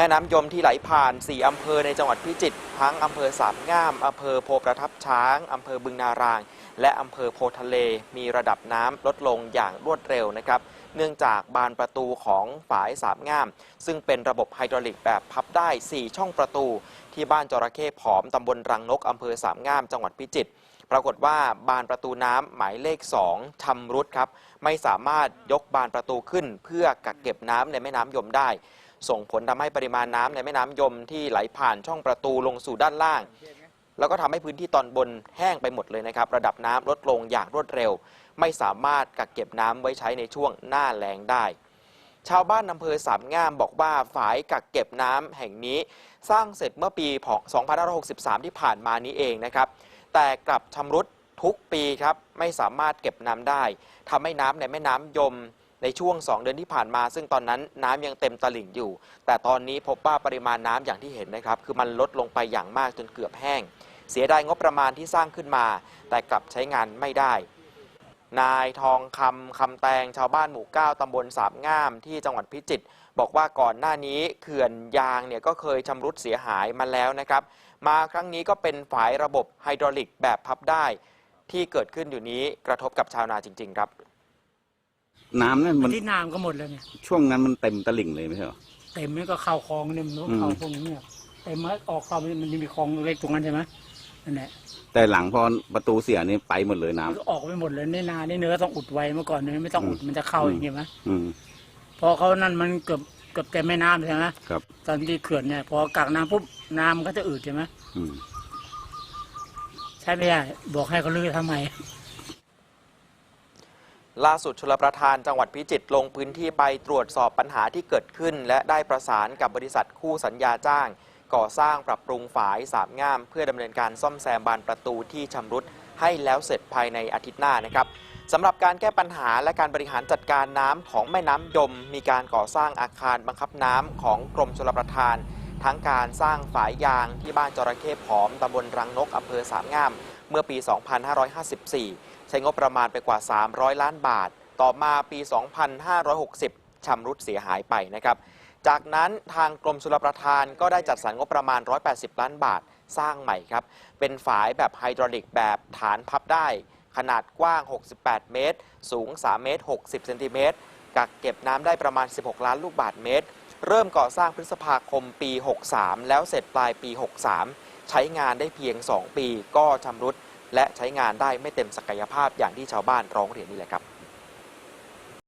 แม่น้ำยมที่ไหลผ่าน 4 อำเภอในจังหวัดพิจิตรทั้งอำเภอสามง่ามอำเภอโพประทับช้างอำเภอบึงนาราง และอำเภอโพทะเล มีระดับน้ำลดลงอย่างรวดเร็วนะครับเนื่องจากบานประตูของฝายสามง่าม ซึ่งเป็นระบบไฮดรอลิกแบบพับได้ 4 ช่องประตู ที่บ้านจระเข้ผอมตำบลรังนกอำเภอสามง่าม จังหวัดพิจิตรปรากฏว่าบานประตูน้ำหมายเลข 2ชำรุดครับ ไม่สามารถยกบานประตูขึ้น เพื่อกักเก็บน้ำในแม่น้ำยมได้ ส่งผลทำให้ปริมาณน้ำในแม่น้ำยมที่ไหลผ่านช่องประตูลงสู่ด้านล่าง แล้วก็ทำให้พื้นที่ตอนบนแห้งไปหมดเลยนะครับ ระดับน้ำลดลงอย่างรวดเร็ว ไม่สามารถกักเก็บน้ำไว้ใช้ในช่วงหน้าแล้งได้ ชาวบ้านอำเภอสามงามบอกว่าฝายกักเก็บน้ำแห่งนี้ สร้างเสร็จเมื่อปี2563 ที่ผ่านมานี้เองนะครับ แต่กลับชำรุดทุกปีครับไม่สามารถเก็บน้ำได้ทำให้น้ำในแม่น้ำยม ในช่วง 2 เดือนที่ผ่านมา ซึ่งตอนนั้นน้ำยังเต็มตลิ่งอยู่ แต่ตอนนี้พบว่าปริมาณน้ำอย่างที่เห็นนะครับ คือมันลดลงไปอย่างมากจนเกือบแห้ง เสียดายงบประมาณที่สร้างขึ้นมา แต่กลับใช้งานไม่ได้ นายทองคำคำแตงชาวบ้านหมู่ 9ตำบลสามงามที่จังหวัดพิจิตรบอกว่าก่อนหน้านี้เขื่อนยางเนี่ยก็เคยชำรุดเสียหายมาแล้วนะครับ มาครั้งนี้ก็เป็นฝายระบบไฮดรอลิกแบบพับได้ ที่เกิดขึ้นอยู่นี้กระทบกับชาวนาจริง ๆ ครับ น้ำเนี่ยมันที่น้ำก็หมดแล้วเนี่ยช่วงนั้นมันเต็มตลิ่งเลยไม่ใช่เหรอ เต็มนี่ก็เข้าคลองเนี่ยมันก็อืมเข้าพวกนี้เนี่ยเต็มแล้วออกเข้ามันมันมีคลองเล็กตรงนั้นใช่ไหมนั่นแหละแต่หลังพอประตูเสียนี่ไปหมดเลยน้ำมันก็ออกไปหมดเลยในนาในเนื้อต้องอุดไว้เมื่อก่อนเนี่ยไม่ต้องอุดอืมมันจะเข้าอืมอย่างเงี้ยไหมอืมพอเขานั่นมันเกือบเกือบเต็มแม่น้ำใช่ไหมครับ ตอนที่เขื่อนเนี่ยพอกักน้ำปุ๊บน้ำมันก็จะอืดใช่ไหมอืมใช่ไม่ได้บอกให้เขาลื้อทำไม ล่าสุดชลประทานจังหวัดพิจิตรลงพื้นที่ไปตรวจสอบปัญหาที่เกิดขึ้น และได้ประสานกับบริษัทคู่สัญญาจ้าง ก่อสร้างปรับปรุงฝายสามง่าม เพื่อดำเนินการซ่อมแซมบานประตูที่ชำรุดให้แล้วเสร็จภายในอาทิตย์หน้านะครับสำหรับการแก้ปัญหาและการบริหารจัดการน้ำของแม่น้ำยม มีการก่อสร้างอาคารบังคับน้ำของกรมชลประทาน ทั้งการสร้างฝายยางที่บ้านจระเข้ผอมตำบลรังนกอำเภอสามง่าม เมื่อปี 2554 ใช้งบประมาณไปกว่า 300 ล้านบาท ต่อมาปี 2560 ชำรุดเสียหายไปนะครับ จากนั้นทางกรมชลประทานก็ได้จัดสรรงบประมาณ 180 ล้านบาทสร้างใหม่ครับ เป็นฝายแบบไฮดรอลิกแบบฐานพับได้ ขนาดกว้าง 68 เมตร สูง 3 เมตร 60 เซนติเมตร กักเก็บน้ำได้ประมาณ 16 ล้านลูกบาทเมตร เริ่มก่อสร้างพฤษภาคมปี 63 แล้วเสร็จปลายปี 63 ใช้งานได้เพียง 2 ปีก็ชำรุด และใช้งานได้ไม่เต็มศักยภาพอย่างที่ชาวบ้านร้องเรียนนี่แหละครับ